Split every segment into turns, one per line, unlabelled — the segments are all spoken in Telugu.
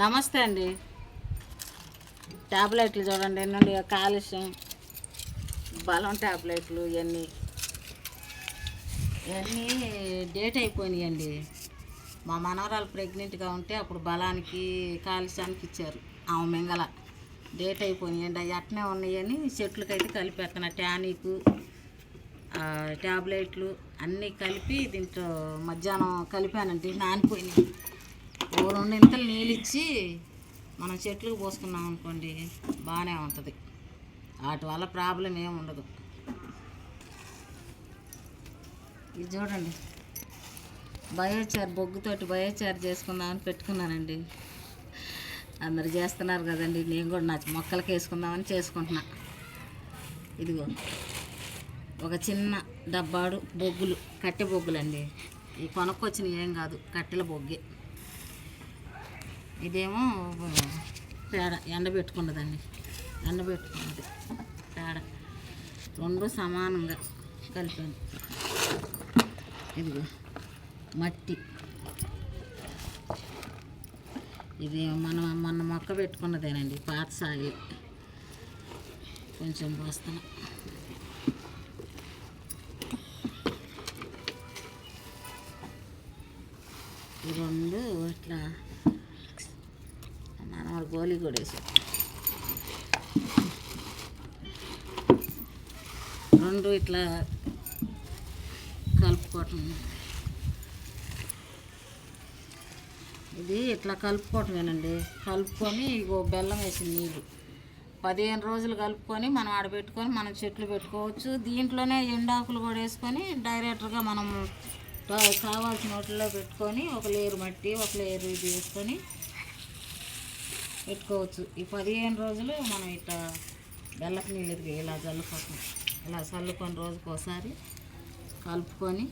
నమస్తే అండి. ట్యాబ్లెట్లు చూడండి ఎన్నుండి కాలుష్యం. బలం ట్యాబ్లెట్లు ఇవన్నీ. ఇవన్నీ డేట్ అయిపోయినాయండి. మా మనవరాలు ప్రెగ్నెంట్గా ఉంటే అప్పుడు బలానికి కాలుష్యానికి ఇచ్చారు. ఆమె మింగల. డేట్ అయిపోయినాయండి అవి అట్నే ఉన్నాయని చెట్లకైతే కలిపి టానిక్ ట్యాబ్లెట్లు అన్నీ కలిపి దీంట్లో మధ్యాహ్నం కలిపానండి నానిపోయినాయి. ఓ రెండు ఇంతలు నీళ్ళు ఇచ్చి మనం చెట్లకు పోసుకున్నాం అనుకోండి బాగానే ఉంటుంది. వాటి వల్ల ప్రాబ్లం ఏమి ఉండదు. ఇది చూడండి. బయోచార్ బొగ్గుతోటి బయోచార్ చేసుకుందామని పెట్టుకున్నానండి. అందరు చేస్తున్నారు కదండి. నేను కూడా నా మొక్కలకి వేసుకుందామని చేసుకుంటున్నా. ఇదిగో. ఒక చిన్న డబ్బాడు బొగ్గులు కట్టె బొగ్గులండి. ఈ కొనుక్కొచ్చినవి ఏం కాదు కట్టెల బొగ్గే. ఇదేమో పేడ ఎండబెట్టుకున్నదండి. ఎండబెట్టుకున్నది. పేడ. రెండు సమానంగా కలిపాను. ఇదిగో మట్టి. ఇది మనం మొన్న మొక్క పెట్టుకున్నదేనండి పాత సాగి కొంచెం పోస్తాను ఈ రెండు ఇట్లా మనవాడు గోళీ కూడా వేసాం రెండు ఇట్లా కలుపుకోవటం. ఇది ఇట్లా కలుపుకోవటమేనండి. కలుపుకొని ఇగో బెల్లం వేసిన నీళ్ళు. పదిహేను రోజులు కలుపుకొని మనం ఆడబెట్టుకొని మనం చెట్లు పెట్టుకోవచ్చు. దీంట్లోనే ఎండాకులు కూడా వేసుకొని డైరెక్ట్గా మనం కావాల్సిన వాటిలో పెట్టుకొని ఒక లేరు మట్టి ఒక లేరు ఇది వేసుకొని పెట్టుకోవచ్చు. ఈ పదిహేను రోజులు మనం ఇట్లా బెల్లపు నీళ్ళు ఎదిగి ఇలా చల్లుకోసం ఇలా చల్లుకొని రోజుకి ఒకసారి కలుపుకొని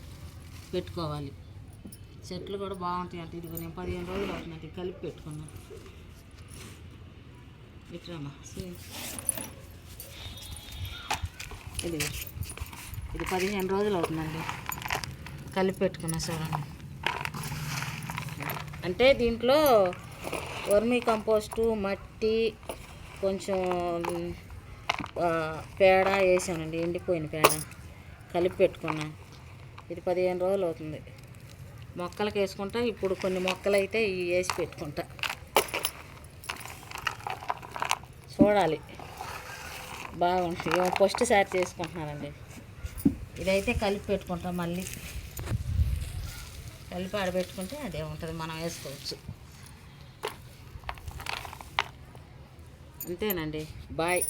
పెట్టుకోవాలి. చెట్లు కూడా బాగుంటాయి అంటే. ఇదిగో నేను పదిహేను రోజులు అవుతున్నట్టు కలిపి పెట్టుకున్నాను. ఇట్రామా? ఇది ఇది పదిహేను రోజులు అవుతుందండి. కలిపి పెట్టుకున్నా చూడండి. అంటే దీంట్లో వర్మీ కంపోస్టు మట్టి కొంచెం పేడ వేసానండి ఎండిపోయిన పేడ. కలిపి పెట్టుకున్నా. ఇది పదిహేను రోజులు అవుతుంది. మొక్కలకు వేసుకుంటా ఇప్పుడు కొన్ని మొక్కలు అయితే ఇవి వేసి పెట్టుకుంటా. చూడాలి. బాగుంటుంది. ఫస్ట్ సారి చేసుకుంటున్నానండి. ఇదైతే కలిపి పెట్టుకుంటాం మళ్ళీ. కలిపి ఆడబెట్టుకుంటే అదే ఉంటుంది. మనం వేసుకోవచ్చు. అంతేనండి. బాయ్.